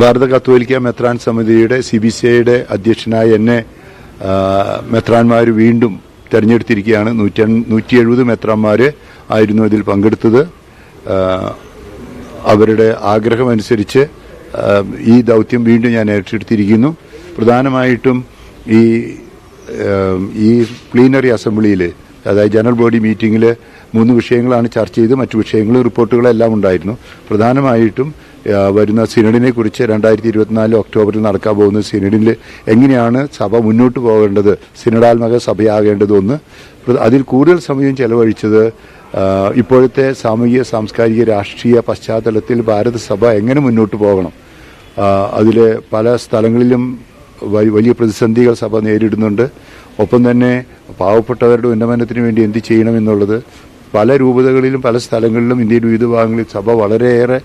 ഭാരത കത്തോലിക്ക മെത്രാൻ സമിതിയുടെ സി ബി സി ഐയുടെ അധ്യക്ഷനായ എന്നെ മെത്രാന്മാർ വീണ്ടും തെരഞ്ഞെടുത്തിരിക്കുകയാണ്. നൂറ്റി നൂറ്റി എഴുപത് മെത്രാന്മാർ ആയിരുന്നു ഇതിൽ പങ്കെടുത്തത്. അവരുടെ ആഗ്രഹമനുസരിച്ച് ഈ ദൗത്യം വീണ്ടും ഞാൻ ഏറ്റെടുത്തിരിക്കുന്നു. പ്രധാനമായിട്ടും ഈ ഈ പ്ലീനറി അസംബ്ലിയിൽ അതായത് ജനറൽ ബോഡി മീറ്റിംഗിൽ മൂന്ന് വിഷയങ്ങളാണ് ചർച്ച ചെയ്ത് മറ്റു വിഷയങ്ങളും റിപ്പോർട്ടുകളെല്ലാം ഉണ്ടായിരുന്നു. പ്രധാനമായിട്ടും വരുന്ന സിനഡിനെ കുറിച്ച് രണ്ടായിരത്തി ഇരുപത്തിനാല് ഒക്ടോബറിൽ നടക്കാൻ പോകുന്ന സിനഡിൽ എങ്ങനെയാണ് സഭ മുന്നോട്ട് പോകേണ്ടത് സിനഡാത്മക സഭയാകേണ്ടതെന്ന് അതിൽ കൂടുതൽ സമയം ചെലവഴിച്ചത് ഇപ്പോഴത്തെ സാമൂഹിക സാംസ്കാരിക രാഷ്ട്രീയ പശ്ചാത്തലത്തിൽ ഭാരതസഭ എങ്ങനെ മുന്നോട്ട് പോകണം? അതിൽ പല സ്ഥലങ്ങളിലും വലിയ പ്രതിസന്ധികൾ സഭ നേരിടുന്നുണ്ട്. ഒപ്പം തന്നെ പാവപ്പെട്ടവരുടെ ഉന്നമനത്തിന് വേണ്ടി എന്ത് ചെയ്യണമെന്നുള്ളത് പല രൂപതകളിലും പല സ്ഥലങ്ങളിലും ഇന്ത്യയുടെ വിവിധ ഭാഗങ്ങളിൽ സഭ വളരെയേറെ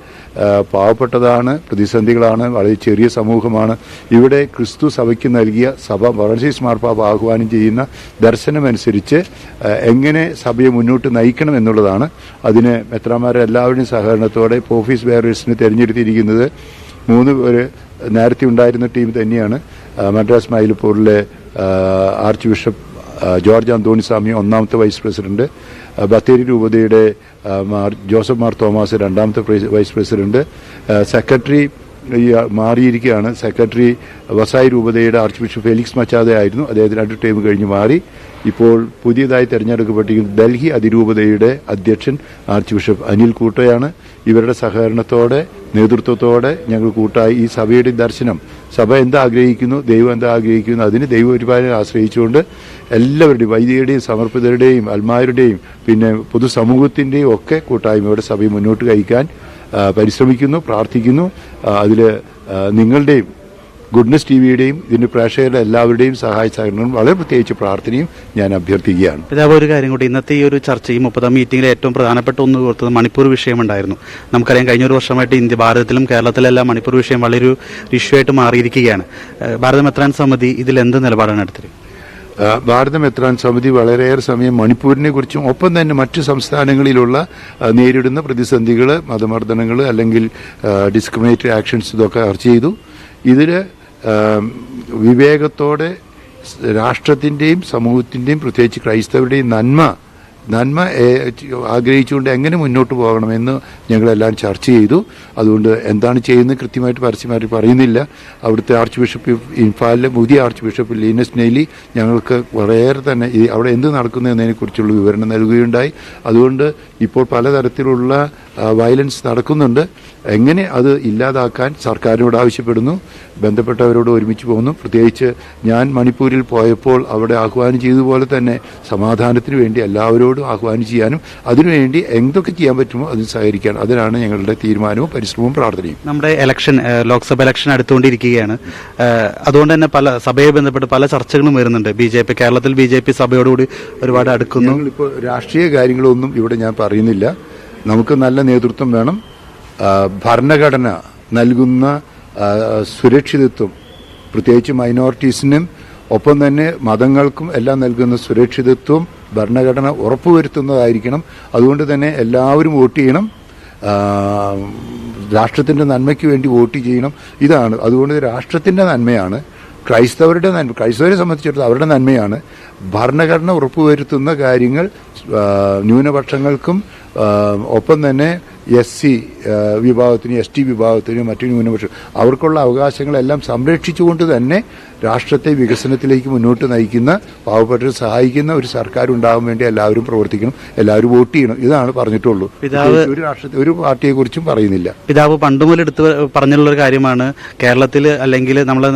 പാവപ്പെട്ടതാണ് പ്രതിസന്ധികളാണ് വളരെ ചെറിയ സമൂഹമാണ്. ഇവിടെ ക്രിസ്തു സഭയ്ക്ക് നൽകിയ സഭ ഫ്രാൻസിസ് മാർപ്പാപ്പ ആഹ്വാനം ചെയ്യുന്ന ദർശനമനുസരിച്ച് എങ്ങനെ സഭയെ മുന്നോട്ട് നയിക്കണം എന്നുള്ളതാണ് അതിന് മെത്രാമാരെ എല്ലാവരുടെയും സഹകരണത്തോടെ ഓഫീസ് ബെയറേഴ്സിന് തിരഞ്ഞെടുത്തിരിക്കുന്നത്. മൂന്ന് പേര് നേരത്തെ ഉണ്ടായിരുന്ന ടീം തന്നെയാണ് മദ്രാസ് മൈലപ്പൂരിലെ ആർച്ച് ബിഷപ്പ് ജോർജ് അന്തോണിസ്വാമി ഒന്നാമത്തെ വൈസ് പ്രസിഡന്റ് ബത്തേരി രൂപതയുടെ ജോസഫ് മാർ തോമസ് രണ്ടാമത്തെ വൈസ് പ്രസിഡന്റ് സെക്രട്ടറി ഈ മാറിയിരിക്കുകയാണ്. സെക്രട്ടറി വസായി രൂപതയുടെ ആർച്ച് ബിഷപ്പ് ഫെലിക്സ് മച്ചാതെ ആയിരുന്നു. അദ്ദേഹത്തിന് രണ്ട് ടൈം കഴിഞ്ഞ് മാറി. ഇപ്പോൾ പുതിയതായി തെരഞ്ഞെടുക്കപ്പെട്ടിരിക്കുന്ന ഡൽഹി അതിരൂപതയുടെ അധ്യക്ഷൻ ആർച്ച് ബിഷപ്പ് അനിൽ കൂട്ടയാണ്. ഇവരുടെ സഹകരണത്തോടെ നേതൃത്വത്തോടെ ഞങ്ങൾ കൂട്ടായി ഈ സഭയുടെ ദർശനം. സഭ എന്താ ആഗ്രഹിക്കുന്നു? ദൈവം എന്താ ആഗ്രഹിക്കുന്നു? അതിന് ദൈവപരിപാലനം ആശ്രയിച്ചുകൊണ്ട് എല്ലാവരുടെയും വൈദികരുടെയും സമർപ്പിതരുടെയും അൽമാരുടെയും പിന്നെ പൊതുസമൂഹത്തിന്റെയും ഒക്കെ കൂട്ടായ്മയുടെ സഭയെ മുന്നോട്ട് കഴിക്കാൻ പരിശ്രമിക്കുന്നു പ്രാർത്ഥിക്കുന്നു. അതിൽ നിങ്ങളുടെയും ഗുഡ്നസ് ടി വിയുടെയും ഇതിന്റെ പ്രേക്ഷകരുടെ എല്ലാവരുടെയും സഹായ സഹകരണം വളരെ പ്രത്യേകിച്ച് പ്രാർത്ഥനയും ഞാൻ അഭ്യർത്ഥിക്കുകയാണ്. പിതാവ് ഒരു കാര്യം കൂടി. ഇന്നത്തെ ഈ ഒരു ചർച്ചയും മുപ്പതാം മീറ്റിംഗിൽ ഏറ്റവും പ്രധാനപ്പെട്ട ഒന്ന് ഓർത്തത് മണിപ്പൂർ വിഷയമുണ്ടായിരുന്നു. നമുക്കറിയാം കഴിഞ്ഞ ഒരു വർഷമായിട്ട് ഇന്ത്യ ഭാരതത്തിലും കേരളത്തിലെല്ലാം മണിപ്പൂർ വിഷയം വളരെ ഒരു ഇഷ്യൂ ആയിട്ട് മാറിയിരിക്കുകയാണ്. ഭാരതം മെത്രാൻ സമിതി ഇതിൽ എന്ത് നിലപാടാണ് എടുത്തത്? ആ, ഭാരത മെത്രാൻ സമിതി വളരെയേറെ സമയം മണിപ്പൂരിനെ കുറിച്ചും ഒപ്പം തന്നെ മറ്റു സംസ്ഥാനങ്ങളിലുള്ള നേരിടുന്ന പ്രതിസന്ധികൾ മതമർദ്ദനങ്ങൾ അല്ലെങ്കിൽ ഡിസ്ക്രിമിനേറ്ററി ആക്ഷൻസ് ഇതൊക്കെ ചർച്ച ചെയ്തു. ഇതിൽ വിവേകത്തോടെ രാഷ്ട്രത്തിന്റെയും സമൂഹത്തിന്റെയും പ്രത്യേകിച്ച് ക്രൈസ്തവരുടെയും നന്മ നന്മ ആഗ്രഹിച്ചുകൊണ്ട് എങ്ങനെ മുന്നോട്ട് പോകണമെന്ന് ഞങ്ങളെല്ലാം ചർച്ച ചെയ്തു. അതുകൊണ്ട് എന്താണ് ചെയ്യുന്നത് കൃത്യമായിട്ട് പരസ്യമായിട്ട് പറയുന്നില്ല. അവിടുത്തെ ആർച്ച് ബിഷപ്പ് ഇംഫാലിലെ പുതിയ ആർച്ച് ബിഷപ്പ് ലീനസ് നെയ്ലി ഞങ്ങൾക്ക് വളരെയേറെ തന്നെ അവിടെ എന്ത് നടക്കുന്നു എന്നതിനെക്കുറിച്ചുള്ള വിവരണം നൽകുകയുണ്ടായി. അതുകൊണ്ട് ഇപ്പോൾ പലതരത്തിലുള്ള വയലൻസ് നടക്കുന്നുണ്ട്. എങ്ങനെ അത് ഇല്ലാതാക്കാൻ സർക്കാരിനോട് ആവശ്യപ്പെടുന്നു. ബന്ധപ്പെട്ടവരോട് ഒരുമിച്ച് പോകുന്നു. പ്രത്യേകിച്ച് ഞാൻ മണിപ്പൂരിൽ പോയപ്പോൾ അവിടെ ആഹ്വാനം ചെയ്തതുപോലെ തന്നെ സമാധാനത്തിന് വേണ്ടി എല്ലാവരോടും ആഹ്വാനം ചെയ്യാനും അതിനുവേണ്ടി എന്തൊക്കെ ചെയ്യാൻ പറ്റുമോ അതിന് സഹകരിക്കാൻ അതിനാണ് ഞങ്ങളുടെ തീരുമാനവും പരിശ്രമവും പ്രാർത്ഥനയും. നമ്മുടെ ഇലക്ഷൻ ലോക്സഭ ഇലക്ഷൻ അടുത്തുകൊണ്ടിരിക്കുകയാണ്. അതുകൊണ്ട് തന്നെ പല സഭയെ ബന്ധപ്പെട്ട് പല ചർച്ചകളും വരുന്നുണ്ട്. ബി ജെ പി കേരളത്തിൽ ബി ജെ പി സഭയോടുകൂടി ഒരുപാട് അടുക്കുന്നു. ഇപ്പോൾ രാഷ്ട്രീയ കാര്യങ്ങളൊന്നും ഇവിടെ ഞാൻ പറയുന്നില്ല. നമുക്ക് നല്ല നേതൃത്വം വേണം. ഭരണഘടന നൽകുന്ന സുരക്ഷിതത്വം പ്രത്യേകിച്ച് മൈനോറിറ്റീസിനും ഒപ്പം തന്നെ മതങ്ങൾക്കും എല്ലാം നൽകുന്ന സുരക്ഷിതത്വം ഭരണഘടന ഉറപ്പുവരുത്തുന്നതായിരിക്കണം. അതുകൊണ്ട് തന്നെ എല്ലാവരും വോട്ട് ചെയ്യണം. രാഷ്ട്രത്തിന്റെ നന്മയ്ക്ക് വേണ്ടി വോട്ട് ചെയ്യണം. ഇതാണ്. അതുകൊണ്ട് രാഷ്ട്രത്തിന്റെ നന്മയാണ്. ക്രൈസ്തവരുടെ നന്മ ക്രൈസ്തവരെ സംബന്ധിച്ചിടത്തോളം അവരുടെ നന്മയാണ്. ഭരണഘടന ഉറപ്പുവരുത്തുന്ന കാര്യങ്ങൾ ന്യൂനപക്ഷങ്ങൾക്കും ഒപ്പം തന്നെ എസ് സി വിഭാഗത്തിനും എസ് ടി വിഭാഗത്തിനും മറ്റു ന്യൂനപക്ഷം അവർക്കുള്ള അവകാശങ്ങളെല്ലാം സംരക്ഷിച്ചുകൊണ്ട് തന്നെ രാഷ്ട്രത്തെ വികസനത്തിലേക്ക് മുന്നോട്ട് നയിക്കുന്ന പാവപ്പെട്ടവരെ സഹായിക്കുന്ന ഒരു സർക്കാർ ഉണ്ടാകാൻ വേണ്ടി എല്ലാവരും പ്രവർത്തിക്കണം എല്ലാവരും വോട്ട് ചെയ്യണം. ഇതാണ് പറഞ്ഞിട്ടുള്ളൂ. പിതാവ്- ഒരു രാഷ്ട്രത്തെ ഒരു പാർട്ടിയെ കുറിച്ചും പറയുന്നില്ല. പിതാവ് പണ്ട് മുതൽ എടുത്ത് പറഞ്ഞുള്ള ഒരു കാര്യമാണ് കേരളത്തിൽ അല്ലെങ്കിൽ നമ്മളെ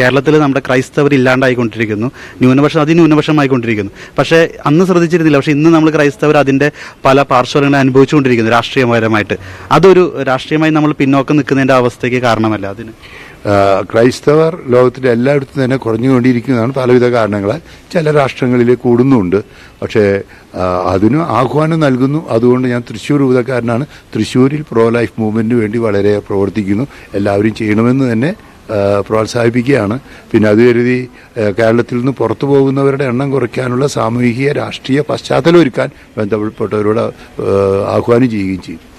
കേരളത്തിൽ നമ്മുടെ ക്രൈസ്തവർ ഇല്ലാണ്ടായിക്കൊണ്ടിരിക്കുന്നു. ന്യൂനപക്ഷം അതിന്യൂനപക്ഷമായിക്കൊണ്ടിരിക്കുന്നു. പക്ഷേ അന്ന് ശ്രദ്ധിച്ചിരുന്നില്ല. പക്ഷേ ഇന്ന് നമ്മൾ ക്രൈസ്തവർ അതിന്റെ പല പാർശ്വങ്ങൾ അനുഭവിച്ചുകൊണ്ടിരിക്കുന്നു രാഷ്ട്രീയപരമായിട്ട്. അതൊരു രാഷ്ട്രീയമായി നമ്മൾ പിന്നോക്കം നിൽക്കുന്നതിന്റെ അവസ്ഥയ്ക്ക് കാരണമല്ല അതിന്. ക്രൈസ്തവർ ലോകത്തിന്റെ എല്ലായിടത്തും തന്നെ കുറഞ്ഞുകൊണ്ടിരിക്കുന്നതാണ് പലവിധ കാരണങ്ങളാൽ. ചില രാഷ്ട്രങ്ങളിൽ കൂടുന്നുണ്ട്. പക്ഷേ അതിനു ആഹ്വാനം നൽകുന്നു. അതുകൊണ്ട് ഞാൻ തൃശ്ശൂർ രൂപതക്കാരനാണ് തൃശ്ശൂരിൽ പ്രോ ലൈഫ് മൂവ്മെന്റിന് വേണ്ടി വളരെ പ്രവർത്തിക്കുന്നു. എല്ലാവരും ചെയ്യണമെന്ന് തന്നെ പ്രോത്സാഹിപ്പിക്കുകയാണ്. പിന്നെ അത് കരുതി കേരളത്തിൽ നിന്ന് പുറത്തു പോകുന്നവരുടെ എണ്ണം കുറയ്ക്കാനുള്ള സാമൂഹിക രാഷ്ട്രീയ പശ്ചാത്തലം ഒരുക്കാൻ ബന്ധപ്പെട്ടവരോട് ആഹ്വാനം ചെയ്യുകയും ചെയ്യും